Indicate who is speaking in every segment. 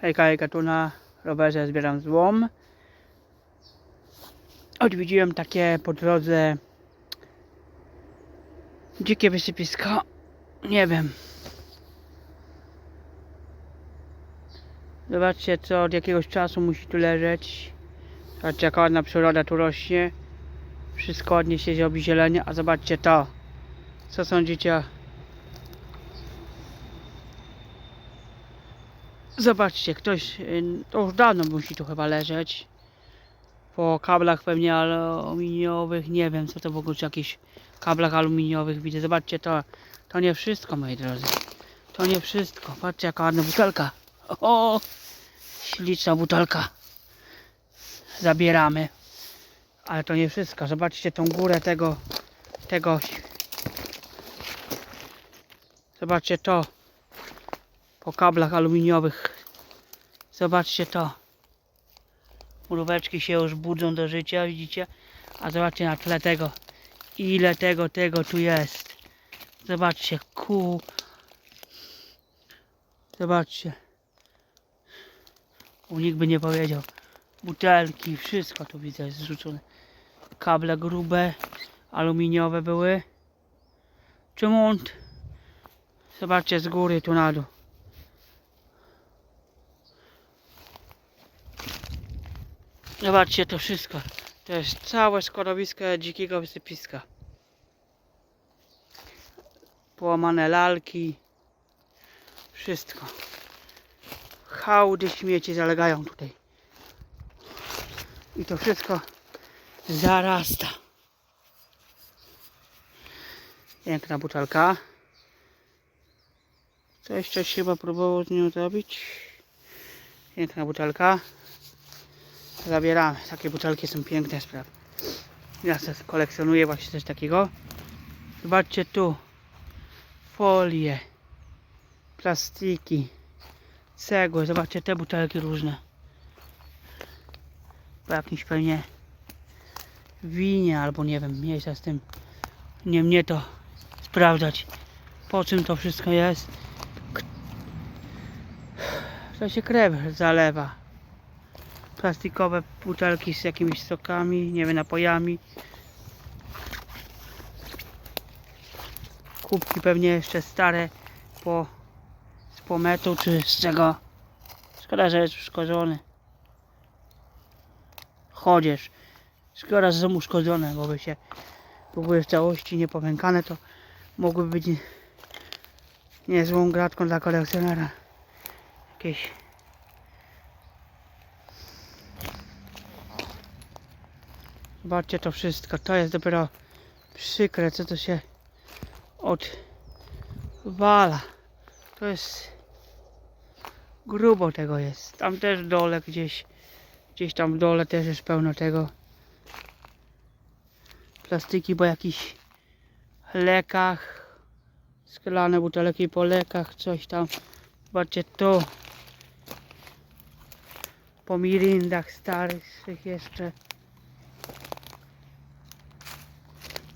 Speaker 1: Hejka, hejka, tu na rowerze zbieram złom. Odwiedziłem takie po drodze dzikie wysypisko. Nie wiem. Zobaczcie, co od jakiegoś czasu musi tu leżeć. Zobaczcie, jaka ładna przyroda tu rośnie. Wszystko ładnie się zrobi zielenie, a zobaczcie to. Co sądzicie? Zobaczcie, ktoś, y, to już dawno musi tu chyba leżeć. Po kablach pewnie aluminiowych, nie wiem co to w ogóle, czy jakichś kablach aluminiowych widzę. Zobaczcie to, to nie wszystko moi drodzy. To nie wszystko. Patrzcie jaka ładna butelka. O, śliczna butelka. Zabieramy. Ale to nie wszystko. Zobaczcie tą górę tego, tego. Zobaczcie to. Po kablach aluminiowych. Zobaczcie to. Mróweczki się już budzą do życia, widzicie? A zobaczcie na tle tego. Ile tego, tego tu jest. Zobaczcie, ku. Zobaczcie. U nikt by nie powiedział. Butelki, wszystko tu widzę jest zrzucone. Kable grube, aluminiowe były. Czemu Zobaczcie z góry tu na dół. Zobaczcie to wszystko. To jest całe składowisko dzikiego wysypiska. Połamane lalki. Wszystko. Hałdy śmieci zalegają tutaj. I to wszystko zarasta. Piękna butelka. Coś, coś chyba próbował z nią zrobić. Piękna butelka. Zabieramy. Takie butelki są piękne sprawy. Ja sobie kolekcjonuję właśnie coś takiego. Zobaczcie tu. Folie. Plastiki. Cegły. Zobaczcie te butelki różne. Po jakimś pewnie winie albo nie wiem, miejsca z tym. Nie mnie to sprawdzać. Po czym to wszystko jest. To się krew zalewa plastikowe butelki z jakimiś sokami, nie wiem, napojami. Kubki pewnie jeszcze stare po z pometu czy z czego. Szkoda, że jest uszkodzony. Chodzież. Szkoda, że są uszkodzone, bo by się były w całości niepowękane, to mogłyby być nie- niezłą gratką dla kolekcjonera. Jakieś Zobaczcie to wszystko. To jest dopiero przykre, co to się odwala. To jest grubo tego jest. Tam też dole gdzieś, gdzieś tam dole też jest pełno tego. Plastiki po jakichś lekach. Sklane butelki po lekach, coś tam. Zobaczcie to. Po mirindach starych jeszcze.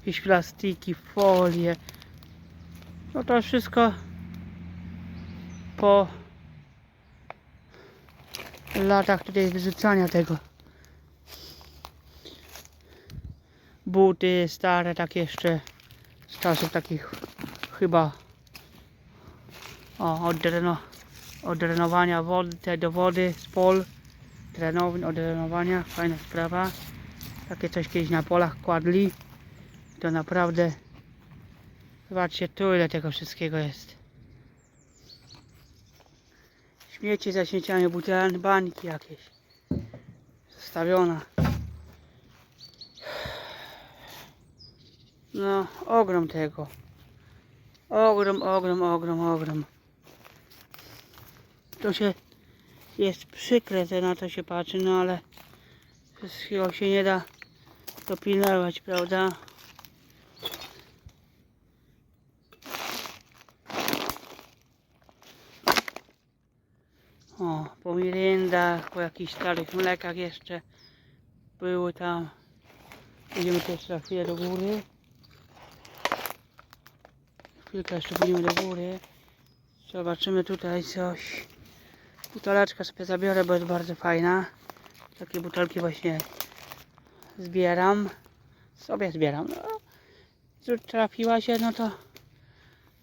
Speaker 1: Jakieś plastiki, folie. No to wszystko po latach tutaj wyrzucania tego. Buty stare, tak jeszcze z czasów takich chyba o, od, dreno, od drenowania wody, do wody z pol, drenowni, od drenowania, fajna sprawa. Takie coś kiedyś na polach kładli. To naprawdę. Zobaczcie tu ile tego wszystkiego jest. Śmieci za śmieciami, butelki, bańki jakieś. Zostawiona. No, ogrom tego. Ogrom, ogrom, ogrom, ogrom. To się jest przykre, że na to się patrzy, no ale wszystkiego się nie da dopilnować, prawda? O, po mirindach, po jakichś starych mlekach jeszcze były tam. Idziemy też za chwilę do góry. Chwilkę jeszcze pójdziemy do góry. Zobaczymy tutaj coś. Buteleczkę sobie zabiorę, bo jest bardzo fajna. Takie butelki właśnie zbieram. Sobie zbieram. No, trafiła się, no to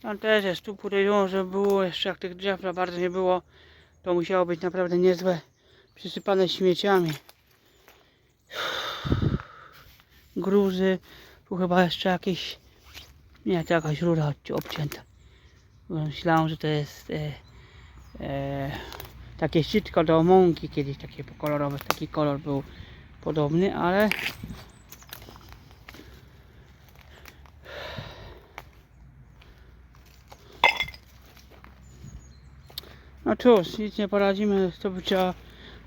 Speaker 1: tam też jest. Tu podejrzewam, że było jeszcze jak tych drzew bardzo nie było. To musiało być naprawdę niezłe. Przysypane śmieciami. Gruzy. Tu chyba jeszcze jakieś... Nie, to jakaś rura obcięta. Myślałem, że to jest e, e, takie sitko do mąki kiedyś, takie kolorowe. Taki kolor był podobny, ale No cóż, nic nie poradzimy, to by trzeba,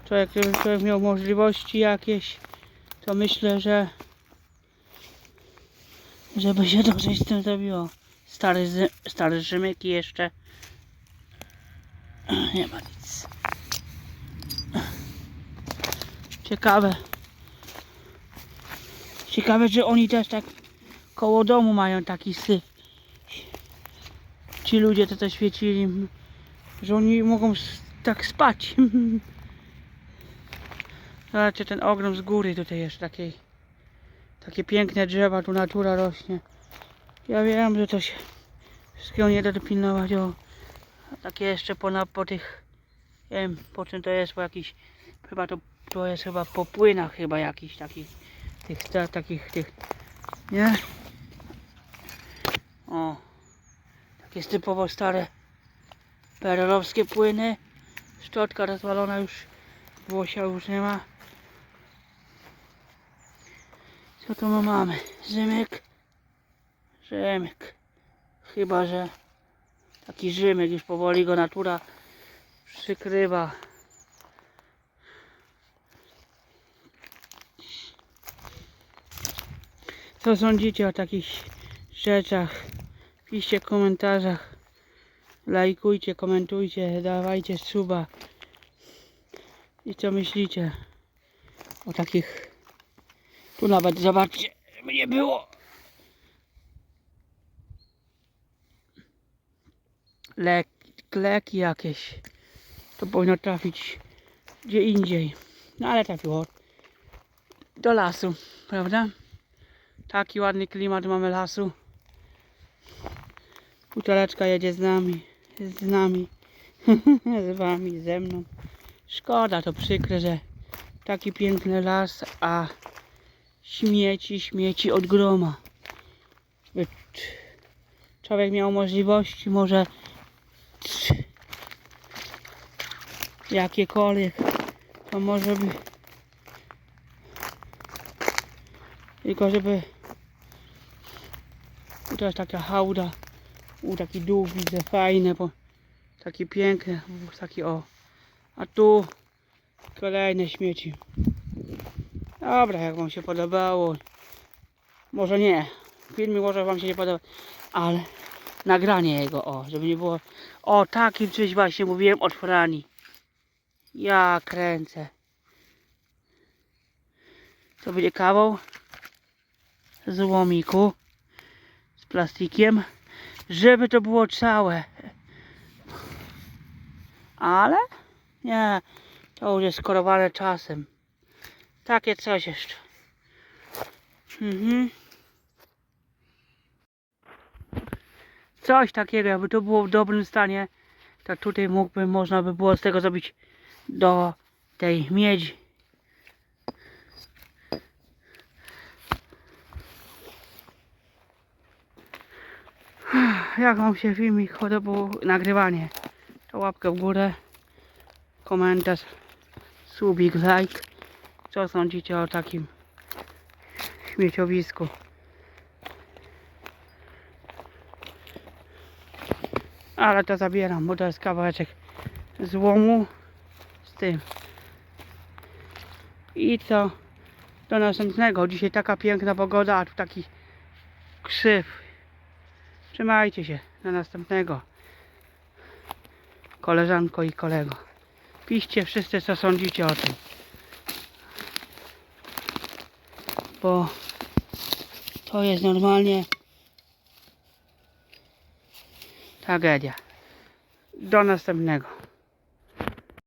Speaker 1: człowiek, gdyby człowiek miał możliwości jakieś, to myślę, że żeby się dobrze z tym zrobiło. Stary, stary Rzymyki jeszcze. Nie ma nic. Ciekawe. Ciekawe, czy oni też tak koło domu mają taki syf. Ci ludzie, co to świecili, że oni mogą tak spać. Zobaczcie ten ogrom z góry tutaj jest takiej. Takie piękne drzewa, tu natura rośnie. Ja wiem, że to się wszystkiego nie da dopilnować. O, takie jeszcze po, na, po tych, nie wiem po czym to jest, po jakiś, chyba to, to jest chyba po płynach chyba jakiś takich, tych, ta, takich, tych, nie? O, takie typowo stare perelowskie płyny. Szczotka rozwalona już, włosia już nie ma. Co tu my mamy? Rzymyk. Rzymyk. Chyba, że taki Rzymyk już powoli go natura przykrywa. Co sądzicie o takich rzeczach? Piszcie w komentarzach. Lajkujcie, komentujcie, dawajcie suba. I co myślicie o takich tu nawet zobaczcie, żeby nie było. Lek, leki jakieś. To powinno trafić gdzie indziej. No ale trafiło do lasu, prawda? Taki ładny klimat mamy lasu. Buteleczka jedzie z nami, z nami, z wami, ze mną. Szkoda, to przykre, że taki piękny las, a śmieci, śmieci od groma. Człowiek miał możliwości, może jakiekolwiek, to może by tylko żeby tu też taka hałda, u taki dół widzę fajne, bo taki piękny, taki o, a tu kolejne śmieci. Dobra, jak Wam się podobało. Może nie. Filmik może Wam się nie podoba, ale nagranie jego, o, żeby nie było. O, takim czymś właśnie mówiłem od Frani. Ja kręcę. To będzie kawał z łomiku z plastikiem, żeby to było całe. Ale nie, to już jest skorowane czasem. Takie coś jeszcze. Mhm. Coś takiego, jakby to było w dobrym stanie, to tutaj mógłby, można by było z tego zrobić do tej miedzi. Jak wam się filmik podobał, nagrywanie, to łapkę w górę, komentarz, subik, like. Co sądzicie o takim śmieciowisku? Ale to zabieram, bo to jest kawałeczek złomu z tym. I co? Do następnego. Dzisiaj taka piękna pogoda, a tu taki krzyw. Trzymajcie się. Do następnego. Koleżanko i kolego. Piszcie wszyscy, co sądzicie o tym. bo to jest normalnie tragedia. do następnego.